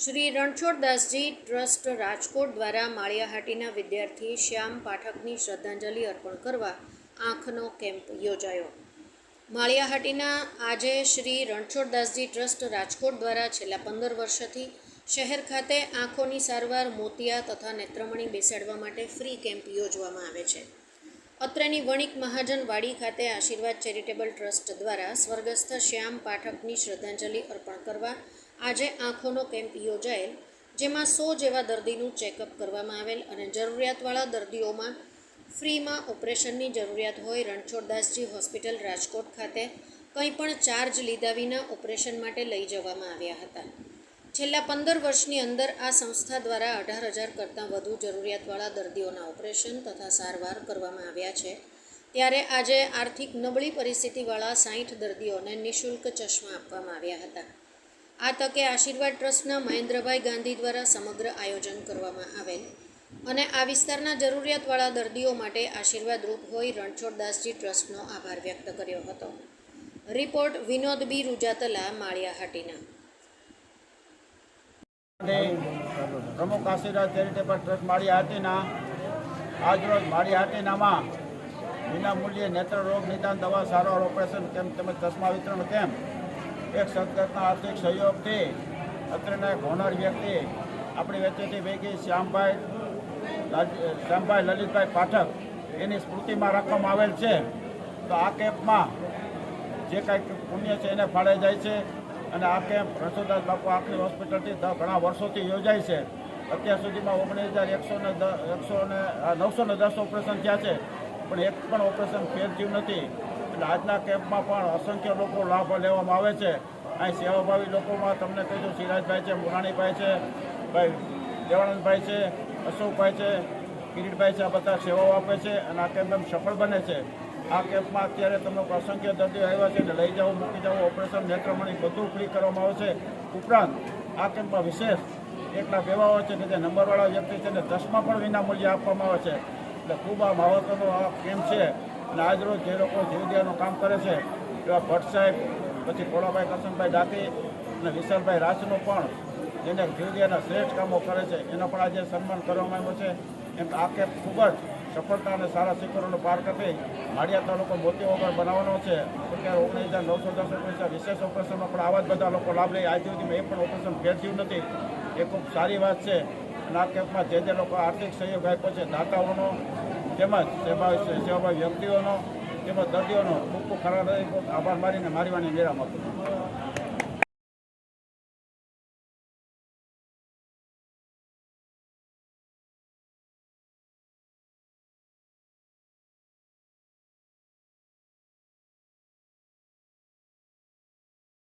Shri Ranchhoddasji trust Rajkot દ્વારા માળિયાહાટીના વિદ્યાર્થી શ્યામ પાઠકની શ્રદ્ધાંજલિ અર્પણ કરવા આંખનો કેમ્પ યોજાયો. માળિયાહાટીના આજે શ્રી રણછોડદાસજી ટ્રસ્ટ રાજકોટ દ્વારા છેલ્લા પંદર વર્ષથી શહેર ખાતે આંખોની સારવાર, મોતિયા તથા નેત્રમણી બેસાડવા માટે ફ્રી કેમ્પ યોજવામાં આવે છે. અત્રેની વણિક મહાજન વાડી ખાતે આશીર્વાદ ચેરિટેબલ ટ્રસ્ટ દ્વારા સ્વર્ગસ્થ શ્યામ પાઠકની શ્રદ્ધાંજલિ અર્પણ કરવા આજે આંખોનો કેમ્પ યોજાયેલ, જેમાં સો જેવા દર્દીનું ચેકઅપ કરવામાં આવેલ અને જરૂરિયાતવાળા દર્દીઓમાં ફ્રીમાં ઓપરેશનની જરૂરિયાત હોય રણછોડદાસજી હોસ્પિટલ રાજકોટ ખાતે કંઈ પણ ચાર્જ લીધા વિના ઓપરેશન માટે લઈ જવામાં આવ્યા હતા. છેલ્લા પંદર વર્ષની અંદર આ સંસ્થા દ્વારા અઢાર હજાર કરતાં વધુ જરૂરિયાતવાળા દર્દીઓના ઓપરેશન તથા સારવાર કરવામાં આવ્યા છે. ત્યારે આજે આર્થિક નબળી પરિસ્થિતિવાળા સાઠ દર્દીઓને નિઃશુલ્ક ચશ્મા આપવામાં આવ્યા હતા. આ તકે આશીર્વાદ ટ્રસ્ટના મહેન્દ્રભાઈ ગાંધી દ્વારા સમગ્ર આયોજન કરવામાં આવેલ. અને આ વિસ્તારના જરૂરિયાતવાળા દર્દીઓ માટે આશીર્વાદરૂપ હોય રણછોડદાસજી ટ્રસ્ટનો આભાર વ્યક્ત કર્યો હતો. Report Vinod B. રૂજાતલા માળિયાહાટીના પ્રમુખ આશીર્વાદ ચેરિટેબલ ટ્રસ્ટ માળી હાટીના. આજરોજ માળી હાટીનામાં વિના મૂલ્યે નેત્ર રોગ નિદાન દવા સારવાર ઓપરેશન કેમ્પ તેમજ ચશ્મા વિતરણ કેમ્પ એક સદગતના આર્થિક સહયોગથી અત્રેના હોનર વ્યક્તિ આપણી વચ્ચેથી ભેગી શ્યામભાઈ શ્યામભાઈ લલિતભાઈ પાઠક. એની સ્મૃતિમાં રાખવામાં આવેલ છે. તો આ કેમ્પમાં જે કાંઈ પુણ્ય છે એને ફાળે જાય છે. અને આ કેમ્પ રસોદાસ બાપુ આપણી હોસ્પિટલથી ઘણા વર્ષોથી યોજાય છે. અત્યાર સુધીમાં ઓગણીસ હજાર એકસો ને એકસો ને નવસો ને દસ ઓપરેશન થયા છે. પણ એક પણ ઓપરેશન ફેર થયું નથી. એટલે આજના કેમ્પમાં પણ અસંખ્ય લોકો લાભ લેવામાં આવે છે. અહીં સેવાભાવી લોકોમાં તમને કહીશું સિરાજભાઈ છે, મુરાણીભાઈ છે, ભાઈ દેવાનંદભાઈ છે, અશોકભાઈ છે, કિરીટભાઈ છે, આ બધા સેવાઓ આપે છે અને આ કેમ્પ એમ સફળ બને છે. આ કેમ્પમાં અત્યારે તમને અસંખ્ય દર્દીઓ આવ્યા છે એટલે લઈ જાઓ, મૂકી જાઓ, ઓપરેશન, નેત્રમણી બધું ફ્રી કરવામાં આવે છે ઉપરાંત આ કેમ્પમાં વિશેષ એકલા બેવાઓ છે કે જે નંબરવાળા વ્યક્તિ છે ને દસમાં પણ વિના મૂલ્યે આપવામાં આવે છે. એટલે ખૂબ આ મહત્વનો આ કેમ્પ છે. અને આજરોજ જે લોકો જીવદિયાનું કામ કરે છે, એવા ભટ્ટ સાહેબ, પછી કોળાભાઈ કરશનભાઈ દાતી અને વિશાલભાઈ રાજનો પણ જેને જીવદિયાના શ્રેષ્ઠ કામો કરે છે, એનો પણ આજે સન્માન કરવામાં આવ્યો છે. એમ આ કેમ્પ ખૂબ જ સફળતા અને સારા શિખરોનો પાર કરી માળિયા તાલુકો મોતી વગર બનાવવાનો છે. અત્યારે ઓગણીસ હજાર નવસો દસ ઓગણીસ વિશેષ ઓપરેશનમાં પણ આવા જ બધા લોકો લાભ લઈ આજ સુધીમાં એ પણ ઓપરેશન ભેટ્યું નથી. એ ખૂબ સારી વાત છે. અને આ કેમ્પમાં જે જે લોકો આર્થિક સહયોગ આપ્યો છે, દાતાઓનો તેમજ સેવા સેવાભાવી વ્યક્તિઓનો તેમજ દર્દીઓનો ખૂબ ખૂબ ખરા આભાર મારીને મારી વાણી વિરામ